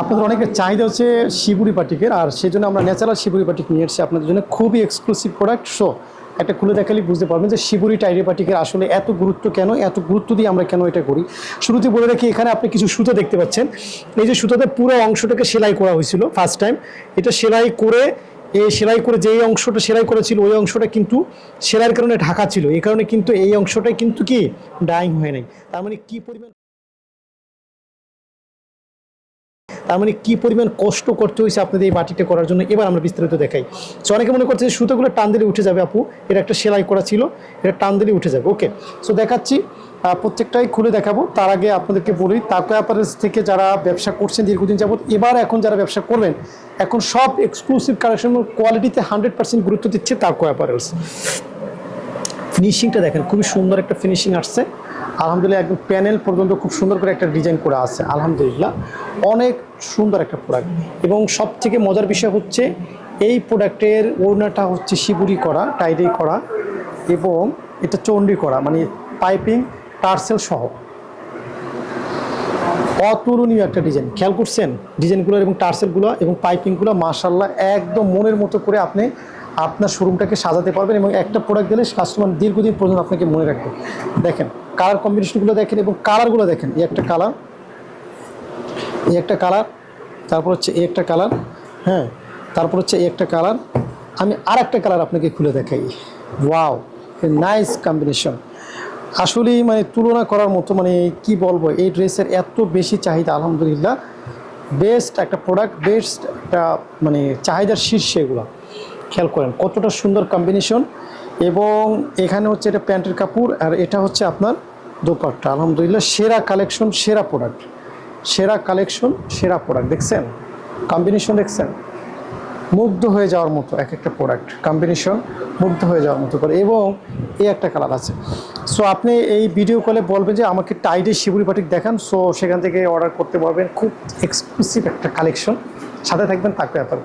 আপনাদের অনেকের চাহিদা হচ্ছে শিবুরি পাটিকের, আর সেই জন্য আমরা ন্যাচারাল শিবুরি পাটিক নিয়ে এসেছি। আপনাদের জন্য খুবই এক্সক্লুসিভ প্রোডাক্ট শো একটা খুলে দেখালে বুঝতে পারবেন যে শিবুরি টাইরি পাটিকের আসলে এত গুরুত্ব কেন, এত গুরুত্ব দিয়ে আমরা কেন এটা করি। শুরুতে বলে রাখি, এখানে আপনি কিছু সুতো দেখতে পাচ্ছেন। এই যে সুতোতে পুরো অংশটাকে সেলাই করা হয়েছিল ফার্স্ট টাইম এটা সেলাই করে এই সেলাই করে যেই অংশটা সেলাই করেছিল ওই অংশটা কিন্তু সেলাইয়ের কারণে ঢাকা ছিল। এই কারণে কিন্তু এই অংশটাই কিন্তু কি ডাইং হয়ে নাই। তার মানে কি পরিমাণ তার মানে কী পরিমাণ কষ্ট করতে হয়েছে আপনাদের এই বাটিটা করার জন্য? এবার আমরা বিস্তারিত দেখাই। সো অনেকে মনে করছে যে সুতোগুলো টান দিলে উঠে যাবে আপু এটা একটা সেলাই করা ছিল, এটা টান দিলে উঠে যাবে। ওকে সো দেখাচ্ছি প্রত্যেকটাই খুলে দেখাবো। তার আগে আপনাদেরকে বলি তাকো অ্যাপারেলস থেকে যারা ব্যবসা করছেন দীর্ঘদিন যাবত এবার এখন যারা ব্যবসা করবেন, এখন সব এক্সক্লুসিভ কালেকশন কোয়ালিটিতে হান্ড্রেড পার্সেন্ট গুরুত্ব দিচ্ছে তাকো অ্যাপারেলস ফিনিশিংটা দেখেন, খুবই সুন্দর একটা ফিনিশিং আসছে। আলহামদুলিল্লাহ, একদম প্যানেল পর্যন্ত খুব সুন্দর করে একটা ডিজাইন করা আছে। আলহামদুলিল্লাহ, অনেক সুন্দর একটা প্রোডাক্ট এবং সব থেকে মজার বিষয় হচ্ছে, এই প্রোডাক্টের ওড়নাটা হচ্ছে শিবুরি করা টাইডি করা এবং এটা চণ্ডী করা মানে পাইপিং টার্সেল সহ। অতুলনীয় একটা ডিজাইন খেয়াল করছেন? ডিজাইনগুলো এবং টার্সেলগুলো এবং পাইপিংগুলো মাশাল্লাহ একদম মনের মতো করে আপনি আপনার শোরুমটাকে সাজাতে পারবেন এবং একটা প্রোডাক্ট দিলে কাস্টমার দীর্ঘদিন পর্যন্ত আপনাকে মনে রাখবে। দেখেন কালার কম্বিনেশনগুলো দেখেন এবং কালারগুলো দেখেন। এই একটা কালার এই একটা কালার তারপর হচ্ছে এই একটা কালার হ্যাঁ তারপর হচ্ছে এই একটা কালার আমি আর একটা কালার আপনাকে খুলে দেখাই। ওয়াও নাইস কম্বিনেশন আসলেই মানে তুলনা করার মতো মানে কি বলব, এই ড্রেসের এত বেশি চাহিদা, আলহামদুলিল্লাহ। বেস্ট একটা প্রোডাক্ট বেস্ট একটা মানে চাহিদার শীর্ষে এগুলো। খেয়াল করেন, কতটা সুন্দর কম্বিনেশন এবং এখানে হচ্ছে এটা প্যান্টের কাপড়, আর এটা হচ্ছে আপনার দোপাট্টা। আলহামদুলিল্লাহ, সেরা কালেকশন সেরা প্রোডাক্ট সেরা কালেকশন সেরা প্রোডাক্ট দেখছেন? কম্বিনেশন দেখছেন? মুগ্ধ হয়ে যাওয়ার মতো এক একটা প্রোডাক্ট কম্বিনেশন মুগ্ধ হয়ে যাওয়ার মতো করে। এবং এই একটা কালার আছে। সো আপনি এই ভিডিও কলে বলবেন যে, আমাকে টাইডে শিবুরি পাটিক দেখান। সো সেখান থেকে অর্ডার করতে পারবেন। খুব এক্সক্লুসিভ একটা কালেকশন সাথে থাকবেন তাকে ব্যাপার